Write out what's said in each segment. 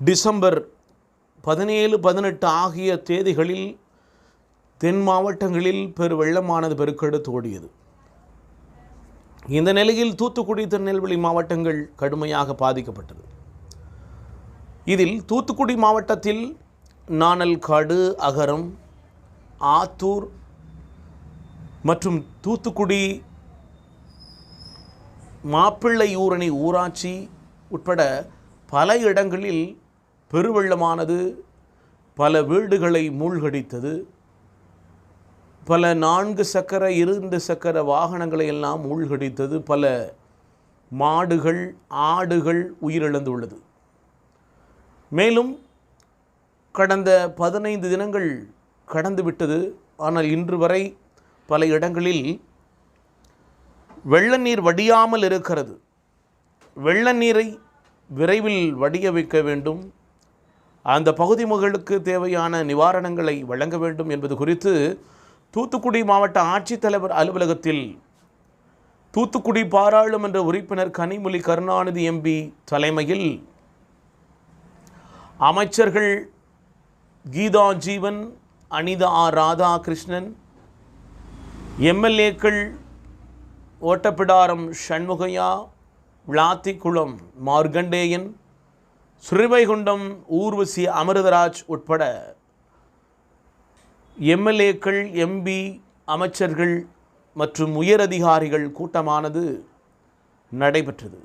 December பதினேழு பதினெட்டு ஆகிய தேதிகளில் தென் மாவட்டங்களில் பெரு வெள்ளமானது பெருக்கெடுத்து ஓடியது. இந்த நிலையில் தூத்துக்குடி திருநெல்வேலி மாவட்டங்கள் கடுமையாக பாதிக்கப்பட்டது. இதில் தூத்துக்குடி மாவட்டத்தில் நாணல்காடு அகரம் ஆத்தூர் மற்றும் தூத்துக்குடி மாப்பிள்ளையூரணி ஊராட்சி உட்பட பல இடங்களில் பெருவெள்ளமானது பல வீடுகளை மூழ்கடித்தது பல நான்கு சக்கர இரண்டு சக்கர வாகனங்களை எல்லாம் மூழ்கடித்தது பல மாடுகள் ஆடுகள் உயிரிழந்துள்ளது. மேலும் கடந்த பதினைந்து தினங்கள் கடந்துவிட்டது ஆனால் இன்று வரை பல இடங்களில் வெள்ள நீர் வடியாமல் இருக்கிறது. வெள்ள நீரை விரைவில் வடிய வைக்க வேண்டும். அந்த பகுதி மக்களுக்கு தேவையான நிவாரணங்களை வழங்க வேண்டும் என்பது குறித்து தூத்துக்குடி மாவட்ட ஆட்சித்தலைவர் அலுவலகத்தில் தூத்துக்குடி பாராளுமன்ற உறுப்பினர் கனிமொழி கருணாநிதி எம்பி தலைமையில் அமைச்சர்கள் கீதா ஜீவன் அனிதா ஆர் ராதாகிருஷ்ணன் எம்எல்ஏக்கள் ஓட்டப்பிடாரம் சண்முகையா விளாத்திக்குளம் மார்கண்டேயன் ஸ்ரீவைகுண்டம் ஊர்வசி அமிர்தராஜ் உட்பட எம்எல்ஏக்கள் எம்பி அமைச்சர்கள் மற்றும் உயரதிகாரிகள் கூட்டமானது நடைபெற்றது.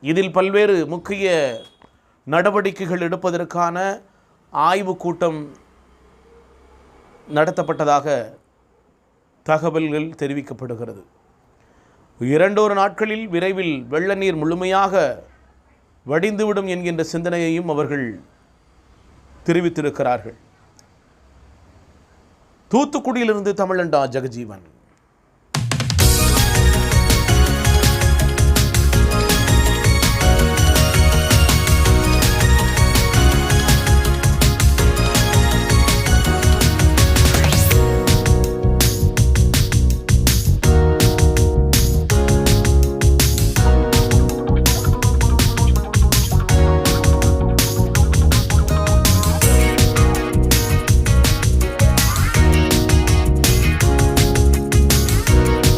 இதில் பல்வேறு முக்கிய நடவடிக்கைகள் எடுப்பதற்கான ஆய்வுக் கூட்டம் நடத்தப்பட்டதாக தகவல்கள் தெரிவிக்கப்படுகிறது. இரண்டொரு நாட்களில் விரைவில் வெள்ள நீர் முழுமையாக வடிந்துவிடும் என்கின்ற சிந்தனையையும் அவர்கள் தெரிவித்திருக்கிறார்கள். தூத்துக்குடியிலிருந்து தமிழண்டா ஜெகஜீவன்.